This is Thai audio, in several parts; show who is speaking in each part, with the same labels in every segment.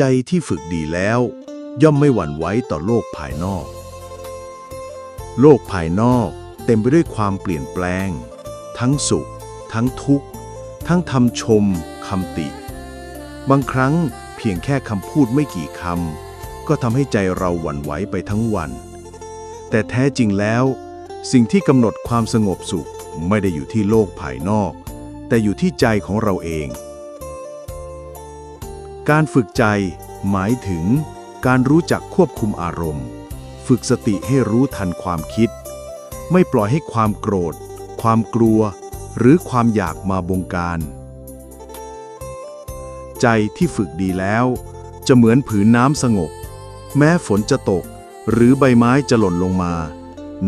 Speaker 1: ใจที่ฝึกดีแล้ว ย่อมไม่หวั่นไหวต่อโลกภายนอก โลกภายนอกเต็มไปด้วยความเปลี่ยนแปลง ทั้งสุข ทั้งทุกข์ ทั้งคำชมคำติ บางครั้งเพียงแค่คำพูดไม่กี่คำก็ทำให้ใจเราหวั่นไหวไปทั้งวัน แต่แท้จริงแล้ว สิ่งที่กำหนดความสงบสุขไม่ได้อยู่ที่โลกภายนอก แต่อยู่ที่ใจของเราเอง การฝึกใจ หมายถึง การรู้จักควบคุมอารมณ์ ฝึกสติให้รู้ทันความคิด ไม่ปล่อยให้ความโกรธ ความกลัว หรือความอยากมาบงการ ใจที่ฝึกดีแล้ว จะเหมือนผืนน้ำสงบ แม้ฝนจะตก หรือใบไม้จะหล่นลงมา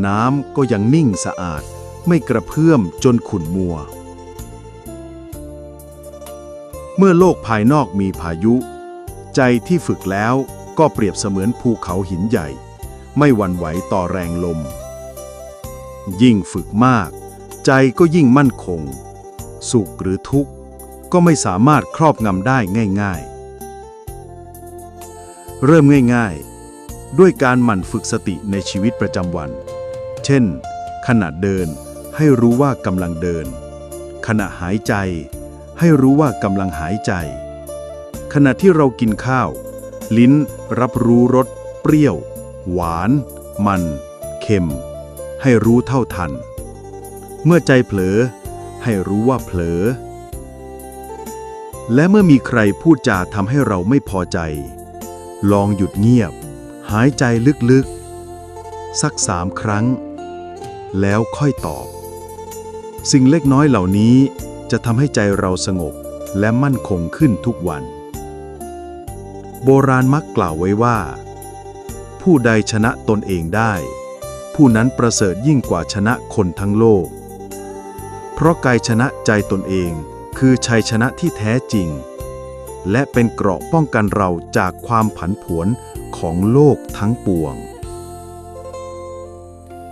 Speaker 1: น้ำก็ยังนิ่งสะอาด ไม่กระเพื่อมจนขุ่นมัว เมื่อโลกภายนอกมีพายุ ใจที่ฝึกแล้วก็เปรียบเสมือนภูเขาหินใหญ่ ไม่หวั่นไหวต่อแรงลม ยิ่งฝึกมาก ใจก็ยิ่งมั่นคง สุขหรือทุกข์ ก็ไม่สามารถครอบงำได้ง่าย ๆ เริ่มง่าย ๆ ด้วยการหมั่นฝึกสติในชีวิตประจำวัน เช่น ขณะเดินให้รู้ว่ากำลังเดิน ขณะหายใจ ให้รู้ว่ากำลังหายใจ ขณะที่เรากินข้าว ลิ้นรับรู้รสเปรี้ยว หวาน มัน เค็ม ให้รู้เท่าทัน เมื่อใจเผลอ ให้รู้ว่าเผลอ และเมื่อมีใครพูดจาทำให้เราไม่พอใจ ลองหยุดเงียบ หายใจลึกๆ สักสามครั้ง แล้วค่อยตอบ สิ่งเล็กน้อยเหล่านี้ จะทำให้ใจเราสงบและมั่นคงขึ้นทุกวัน โบราณมักกล่าวไว้ว่า ผู้ใดชนะตนเองได้ ผู้นั้นประเสริฐยิ่งกว่าชนะคนทั้งโลก เพราะกายชนะใจตนเองคือชัยชนะที่แท้จริง และเป็นเกราะป้องกันเราจากความผันผวนของโลกทั้งปวง